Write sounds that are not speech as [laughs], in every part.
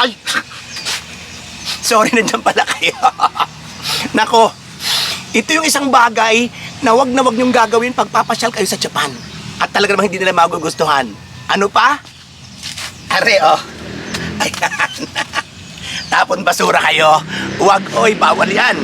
Ay! Sorry, nandiyan pala kayo. [laughs] Nako, ito yung isang bagay na wag na wag niyong gagawin pag papasyal kayo sa Japan. At talaga namang hindi nila magugustuhan. Ano pa? Are, oh. Ayan. [laughs] Tapon basura kayo. Huwag, oy, bawal yan.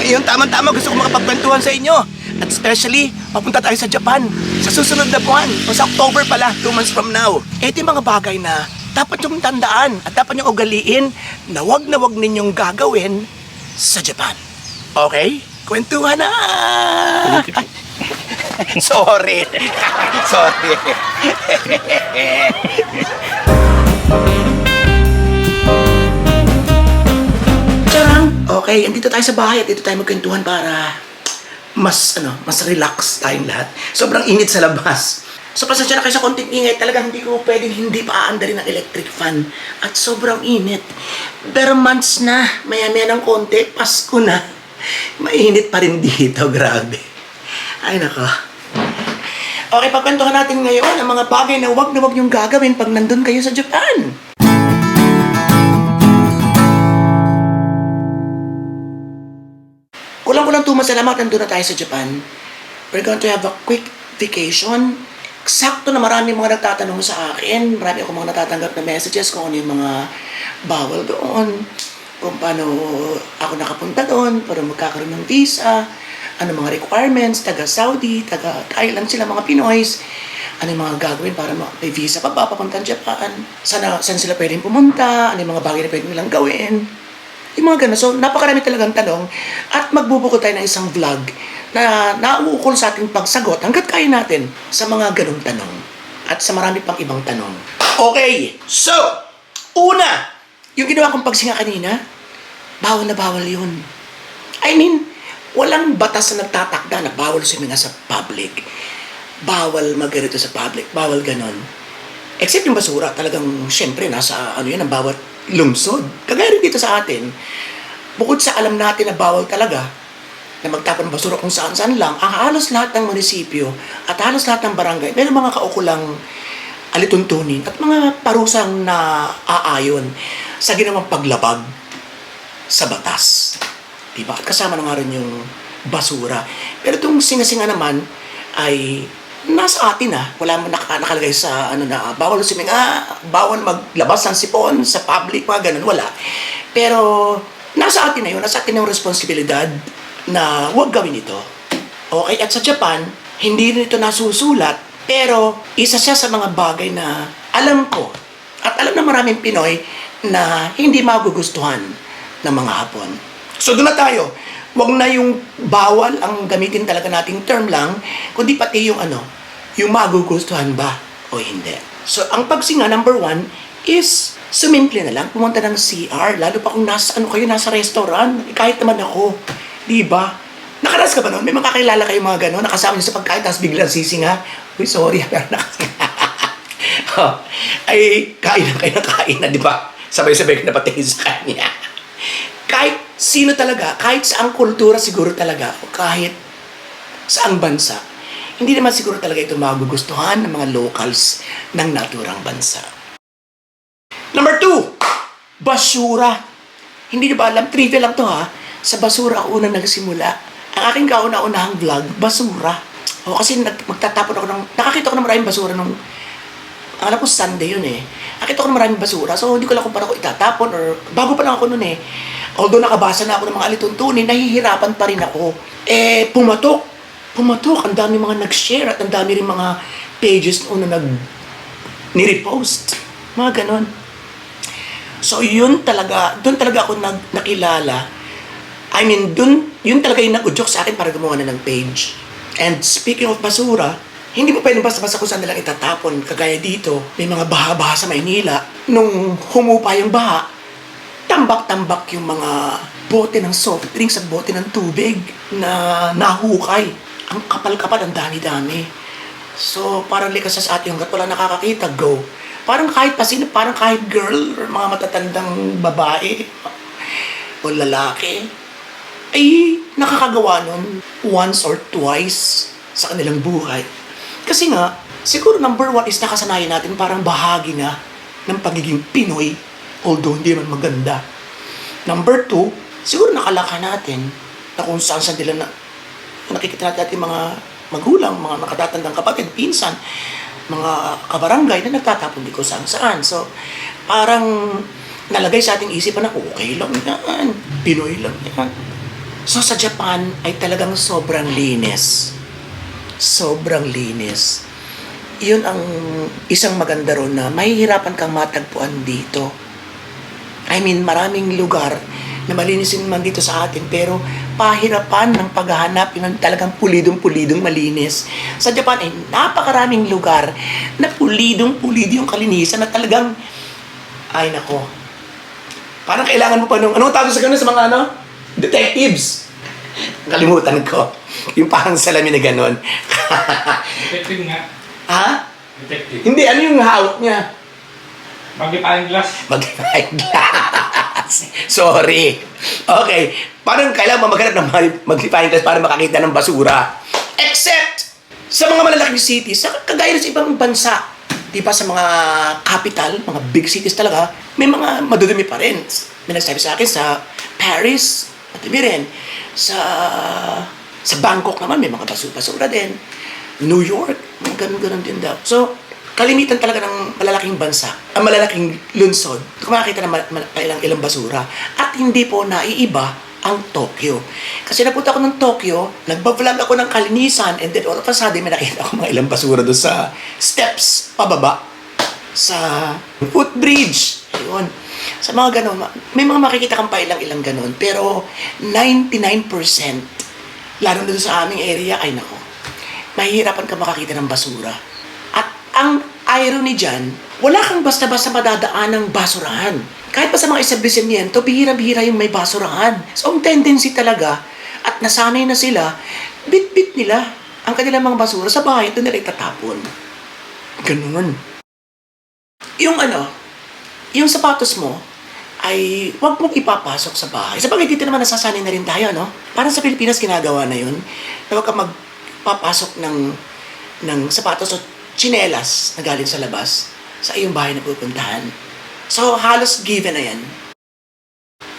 Ngayon, tama-tama gusto ko makapagkwentuhan sa inyo. At especially, papunta tayo sa Japan. Sa susunod na buwan. O sa October pala, two months from now. Ito mga bagay na dapat yung tandaan at dapat yung ugaliin na wag na wag ninyong gagawin sa Japan. Okay? Kwentuhan na! [laughs] Sorry. [laughs] Sorry. Charang! Okay, andito tayo sa bahay at dito tayo magkwentuhan para mas, ano, mas relax tayong lahat. Sobrang init sa labas. So, pasensya na kayo sa konting ingay. Talagang hindi ko pwedeng hindi pa aandarin ng electric fan. At sobrang init. Pero months na, maya-maya ng konti, Pasko na. Mainit pa rin dito, [laughs] grabe. Ay, nako. Okay, pagkwentuhan natin ngayon ang mga bagay na wag na wag niyong gagawin pag nandun kayo sa Japan. Kulang-kulang lamang nandun na tayo sa Japan. We're going to have a quick vacation. Eksakto na marami mga nagtatanong sa akin. Marami ako mga natatanggap na messages kung ano yung mga bawal doon. Kung paano ako nakapunta doon, para magkakaroon ng visa. Ano mga requirements, taga Saudi, taga Thailand sila mga Pinoys. Ano yung mga gagawin para ma- may visa pa ba papunta Japan? Sana, saan sila pwedeng pumunta? Ano yung mga bagay na pwedeng nilang gawin? Yung mga ganun. So, napakarami talagang tanong. At magbubuko tayo ng isang vlog na nauukol sa ating pagsagot hanggat kaya natin sa mga ganong tanong. At sa marami pang ibang tanong. Okay, so, una, yung ginawa kong pagsinga kanina, bawal na bawal yun. I mean, walang batas na nagtatakda na bawal suminga sa public. Bawal magganito sa public. Bawal ganon. Except yung basura, talagang syempre nasa ano yun, ang bawat lungsod. Kagaya rin dito sa atin, bukod sa alam natin na bawal talaga, na magtapon basura kung saan-saan lang, ang halos lahat ng munisipyo at halos lahat ng barangay, meron mga kaukulang alituntunin at mga parusang na aayon sa ginawang paglabag sa batas. Diba? At kasama na nga rin yung basura. Pero itong singa-singa naman ay nasa atin ah. Wala mo naka, nakalagay sa ano na bawal suminga, bawal maglabas ng sipon sa public, mga ganun. Wala. Pero nasa atin na yun. Nasa atin yung responsibilidad na huwag gawin ito. Okay, at sa Japan, hindi rin ito nasusulat, pero isa siya sa mga bagay na alam ko at alam na maraming Pinoy na hindi magugustuhan ng mga Hapon. So doon na tayo. Huwag na yung bawal ang gamitin talaga nating term lang, kundi pati yung ano, yung magugustuhan ba o hindi. So ang pagsinga number one is sumimple na lang, pumunta ng CR, lalo pa kung nasa, ano kayo, nasa restaurant, kahit naman ako, di ba? Nakaras ka ba nun? May mga kakilala kayo mga gano'n, nakasama niyo sa pagkain, tapos biglang sisinga. Uy, sorry, [laughs] pero nakasinga. Oh, ay kain na kayo na kain na, di ba? Sabay-sabay ka na patingin sa kanya. Kahit sino talaga, kahit saang kultura siguro talaga, o kahit saang bansa, hindi naman siguro talaga ito magugustuhan ng mga locals ng naturang bansa. Number two, basura. Hindi niyo ba alam, trivia lang to ha, sa basura ako unang nagsimula. Ang aking kauna-unahang vlog, basura. O kasi nag, magtatapon ako ng, nakakita ko ng maraming basura nung alam ko Sunday yun eh. Nakita ko na maraming basura, so hindi ko lang kung paano ko itatapon or bago pa lang ako noon eh. Although nakabasa na ako ng mga alituntunin, nahihirapan pa rin ako. Eh, pumatok. Pumatok. Ang dami mga nag-share at ang dami rin mga pages noon na nag ni-repost. Mga ganon. So, yun talaga, doon talaga ako nag, nakilala. I mean, doon, yun talaga yung nag-udyok sa akin para gumawa na ng page. And speaking of basura, hindi mo pwedeng basta-basta kung saan nilang itatapon. Kagaya dito, may mga baha-baha sa Maynila. Nung humupa yung baha, tambak-tambak yung mga bote ng soft drinks at bote ng tubig na nahukay. Ang kapal-kapal, ang dami-dami. So, parang likas sa atin hanggat wala nakakakita, go. Parang kahit pa sino, parang kahit girl mga matatandang babae o lalaki, ay nakakagawa nun once or twice sa kanilang buhay. Kasi nga, siguro number one is nakasanayan natin parang bahagi na ng pagiging Pinoy Although hindi naman maganda. Number two, siguro nakalaka natin na kung saan saan nila na nakikita natin ating mga magulang, mga nakatatandang kapatid, pinsan, mga kabarangay na nagtatapon di ko saan saan. So, parang nalagay sa ating isipan na okay lang yan, Pinoy lang yan. So, sa Japan ay talagang sobrang linis. Sobrang linis. Yun ang isang maganda ron na mahihirapan kang matagpuan dito. I mean, maraming lugar na malinis din man dito sa atin, pero pahirapan ng paghahanap ng talagang pulidong-pulidong malinis. Sa Japan ay napakaraming lugar na pulidong-pulido yung kalinisan na talagang, ay nako, parang kailangan mo pa nung, anong tawag sa ganun sa mga ano? Detectives. [laughs] Kalimutan ko. Yung parang salamin na ganun. Detective nga. ha? Detective. Hindi, ano yung hawak niya? Magnifying glass. Mag-fine glass. [laughs] Sorry. Okay. Parang kailangan mo maghanap ng mag- magnifying glass para makakita ng basura. Except sa mga malalaking cities, sa kagaya sa ibang bansa, di ba sa mga capital, mga big cities talaga, may mga madudumi pa rin. May nagsabi sa akin sa Paris, madumi rin. Sa sa Bangkok naman, may mga basura-basura din. New York, ganun-ganun din daw. So, kalimitan talaga ng malalaking bansa, ang malalaking lunsod, kung makakita ng ilang, ilang basura. At hindi po naiiba ang Tokyo. Kasi napunta ako ng Tokyo, nagbablog ako ng kalinisan, and then all of a sudden, may nakita ako mga ilang basura doon sa steps pababa sa footbridge. Ayun. Sa mga ganun, ma- may mga makikita kang pa ilang-ilang ganun. Pero 99%, lalo na sa aming area, ay nako, mahihirapan ka makakita ng basura. At ang irony dyan, wala kang basta-basta madadaan ng basurahan. Kahit pa sa mga establishmento, bihira-bihira yung may basurahan. So, ang tendency talaga, at nasanay na sila, bit-bit nila ang kanilang mga basura sa bahay, doon nila itatapon. Ganun. Yung ano, yung sapatos mo, ay wag mong ipapasok sa bahay. Sa bagay, dito naman nasasanay na rin tayo, no? Parang sa Pilipinas ginagawa na yun. Na huwag ka magpapasok ng, ng sapatos o tsinelas na galing sa labas sa iyong bahay na pupuntahan. So, halos given na yan.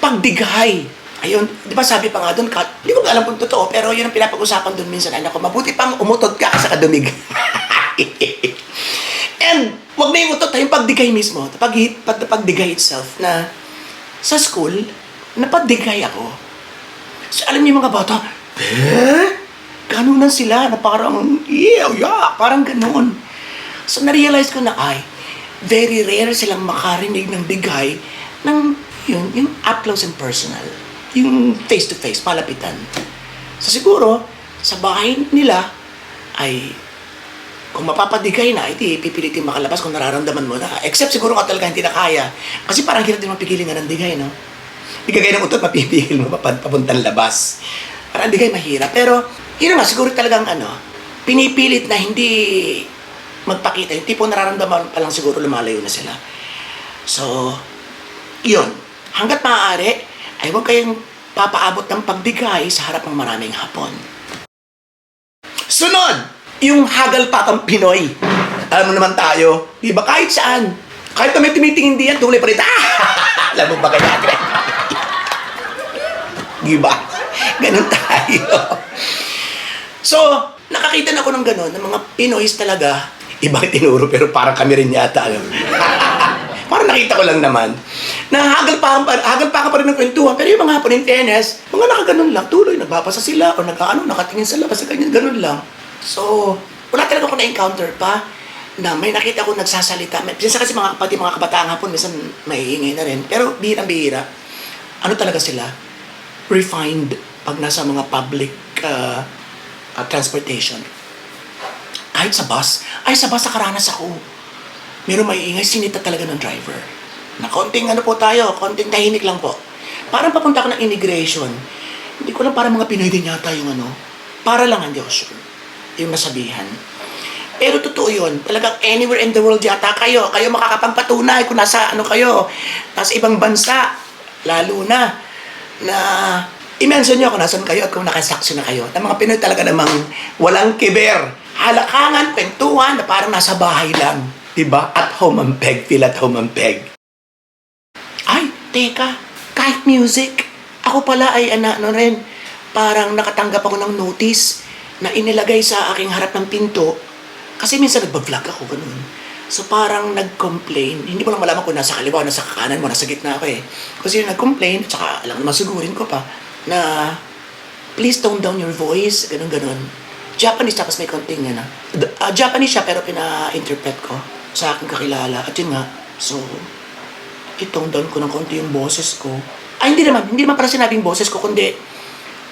Pagdighay. Ayun, di ba sabi pa nga doon, Kat, hindi ko alam kung totoo, pero yun ang pinapag-usapan doon minsan. Anak ko, mabuti pang umutod ka sa kadumig. [laughs] And, wag na yung utot, yung pagdigay mismo, pag, pag, pagdigay itself, na sa school, napadigay ako. So, alam niyo mga bata, eh? Ganunan sila na parang, yeah, yeah, parang ganun. So, na-realize ko na, ay, very rare silang makarinig ng digay ng, yun, yung up close and personal. Yung face-to-face, malapitan. So, siguro, sa bahay nila, ay, kung mapapadigay na, iti pipilitin makalabas kung nararamdaman mo na. Except siguro nga talaga hindi na kaya. Kasi parang hirap din mapigilin nga ng digay, no? Di kagaya ng utot, mapipigil mo papuntang labas. Parang digay mahirap. Pero, yun nga, siguro talagang ano, pinipilit na hindi magpakita. Yung tipo nararamdaman pa lang siguro lumalayo na sila. So, yun. Hanggat maaari, ay huwag kayong papaabot ng pagdigay sa harap ng maraming hapon. Sunod! Yung hagal patang Pinoy. Alam mo naman tayo, di ba kahit saan, kahit na may tumitingin diyan, tuloy pa rin, ah! [laughs] Alam mo ba kaya? [laughs] di ba? Ganun tayo. So, nakakita na ako ng ganun, ng mga Pinoys talaga, ibang tinuro pero parang kami rin yata. Alam. [laughs] parang nakita ko lang naman, na hagal pa, hagal pa ka pa rin ng kwentuhan, pero yung mga hapon in fairness, mga nakaganon lang, tuloy, nagbabasa sila, o nagkaano, nakatingin sa labas, ganyan, ganun lang. So, wala talaga ako na-encounter pa, na may nakita ko nagsasalita. Minsan kasi mga, pati mga kabataan hapon, minsan maiingay na rin. Pero bihirang-bihira, ano talaga sila? Refined pag nasa mga public uh, uh, transportation. Kahit sa bus, ay sa bus nakaranas ako. Meron maiingay, sinita talaga ng driver. Na konting ano po tayo, konting tahimik lang po. Parang papunta ako ng immigration. Hindi ko lang parang mga Pinoy din yata yung ano. Para lang, hindi ako sure. Yung nasabihan. Pero totoo yun. Talagang anywhere in the world yata kayo. Kayo makakapagpatunay kung nasa ano kayo. Nasa ibang bansa. Lalo na na i-mention nyo kung nasan kayo at kung nakasaksi na kayo. Na mga Pinoy talaga namang walang kiber. Halakangan, kwentuhan na parang nasa bahay lang. Diba? At home ang peg. Feel at home ang peg. teka, kahit music, ako pala ay ana, ano rin, parang nakatanggap ako ng notice na inilagay sa aking harap ng pinto. Kasi minsan nagbablog ako, ganun. So parang nag-complain, hindi mo lang malaman kung nasa kaliwa, nasa kanan mo, nasa gitna ako eh. Kasi yung nag-complain, tsaka alam naman sigurin ko pa, na please tone down your voice, ganun ganun. Japanese tapos may konting ano. Uh, Japanese siya pero pina-interpret ko sa aking kakilala. At yun nga, so, itong down ko ng konti yung boses ko. Ay, hindi naman. Hindi naman para sinabing boses ko, kundi,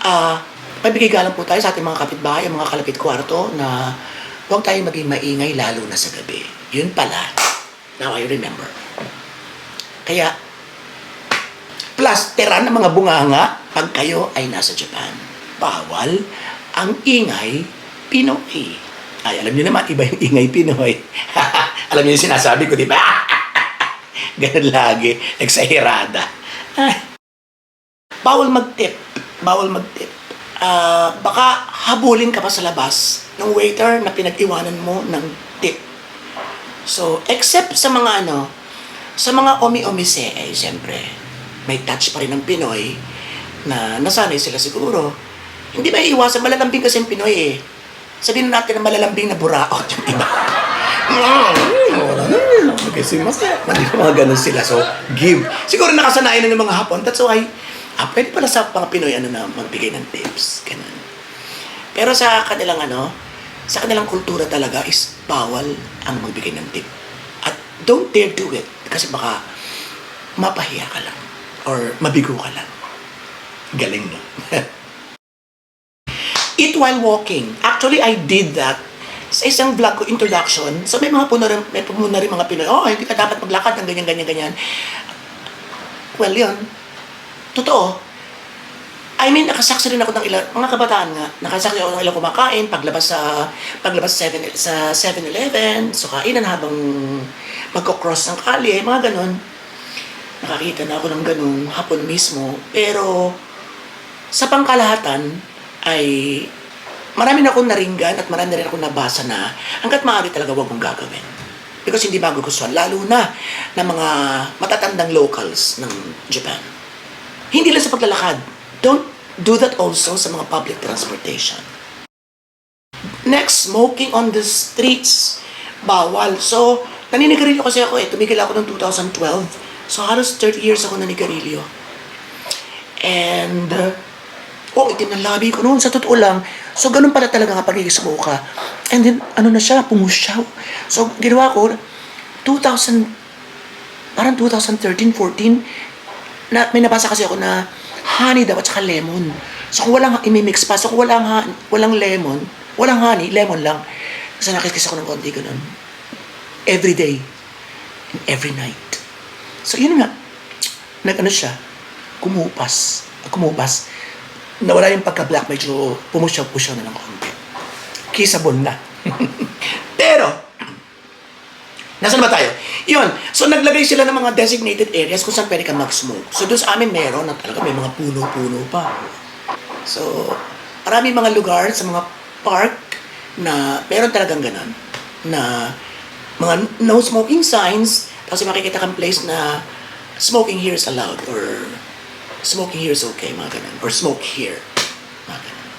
ah, pabigay galang po tayo sa ating mga kapitbahay, mga kalapit kwarto, na huwag tayong maging maingay lalo na sa gabi. Yun pala. Now I remember. Kaya, plasteran ng mga bunganga pag kayo ay nasa Japan. Bawal ang ingay Pinoy. Ay, alam niyo naman, iba yung ingay Pinoy. [laughs] alam niyo yung sinasabi ko, di ba? [laughs] Ganun lagi, eksahirada. Bawal mag-tip. Bawal mag-tip. Ah, baka habulin ka pa sa labas ng waiter na pinag-iwanan mo ng tip. So, except sa mga ano, sa mga omi-omise, eh, siyempre, may touch pa rin ng Pinoy na nasanay sila siguro. Hindi ba iiwasan, malalambing kasi ang Pinoy eh. Sabihin natin na malalambing na buraot yung iba. [laughs] kasi mas, mga ganun sila. So, give. Siguro nakasanayan na ng mga Hapon. That's why, ah, pwede pala sa mga Pinoy ano na magbigay ng tips. Ganun. Pero sa kanilang ano, sa kanilang kultura talaga is bawal ang magbigay ng tip. At don't dare do it. Kasi baka mapahiya ka lang. Or mabigo ka lang. Galing no? [laughs] Eat while walking. Actually, I did that sa isang vlog ko, introduction. So may mga puno rin, may puno rin mga Pinoy, oh, hindi ka dapat maglakad ng ganyan, ganyan, ganyan. Well, yun. Totoo. I mean, nakasaksi rin ako ng ilang, mga kabataan nga, nakasaksi ako ng ilang kumakain, paglabas sa, paglabas sa 7, sa 7-Eleven, so kainan habang magko-cross ng kalye, mga ganun. Nakakita na ako ng ganun, hapon mismo. Pero, sa pangkalahatan, ay marami na akong naringgan at marami na rin akong nabasa na hanggat maaari talaga wag mong gagawin. Because hindi magugustuhan, lalo na ng mga matatandang locals ng Japan. Hindi lang sa paglalakad. Don't do that also sa mga public transportation. Next, smoking on the streets. Bawal. So, naninigarilyo kasi ako eh. Tumigil ako noong 2012. So, halos 30 years ako naninigarilyo. And, uh, oh, itim ng labi ko noon. Sa totoo lang, so ganun pala talaga nga pagkikismoke ka. And then, ano na siya, pumusyaw. So, ginawa ko, 2000, parang 2013, 14, na, may nabasa kasi ako na honey daw at saka lemon. So, kung walang imimix pa, so kung walang, ha- walang lemon, walang honey, lemon lang. Kasi nakikis ako ng konti ganun. Every day. And every night. So, yun nga. Nag-ano siya, kumupas. Kumupas. Nawala yung pagka-black, medyo pumusyaw-pusyaw na ng konti. Kissable na. [laughs] Pero, Nasaan ba tayo? Yun. So, naglagay sila ng mga designated areas kung saan pwede ka mag-smoke. So, doon sa amin meron na talaga may mga puno-puno pa. So, marami mga lugar sa mga park na meron talagang ganun. Na mga no smoking signs, tapos makikita kang place na smoking here is allowed or smoking here is okay, mga ganun. Or smoke here. Mga ganun.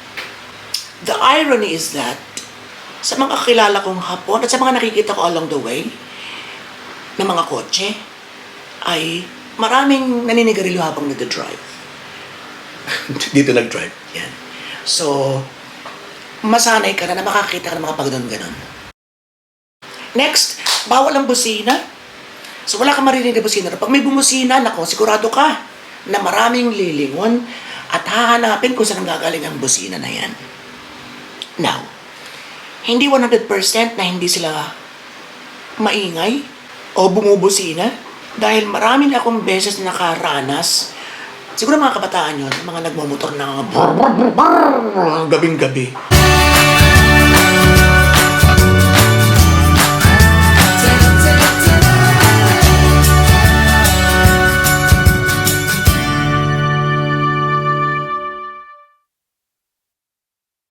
The irony is that sa mga kakilala kong hapon at sa mga nakikita ko along the way na mga kotse ay maraming naninigarilyo habang nagda-drive. [laughs] Dito nag-drive. Yan. So, masanay ka na na makakita ka ng mga pagdanon-ganon. Next, bawal ang busina. So, wala kang maririnig na busina. Pag may bumusina, nako, sigurado ka na maraming lilingon at hahanapin kung saan gagaling ang busina na yan. Now, hindi 100% na hindi sila maingay o bumubusina dahil marami na akong beses na nakaranas siguro mga kabataan yun mga nagmamotor na gabing gabi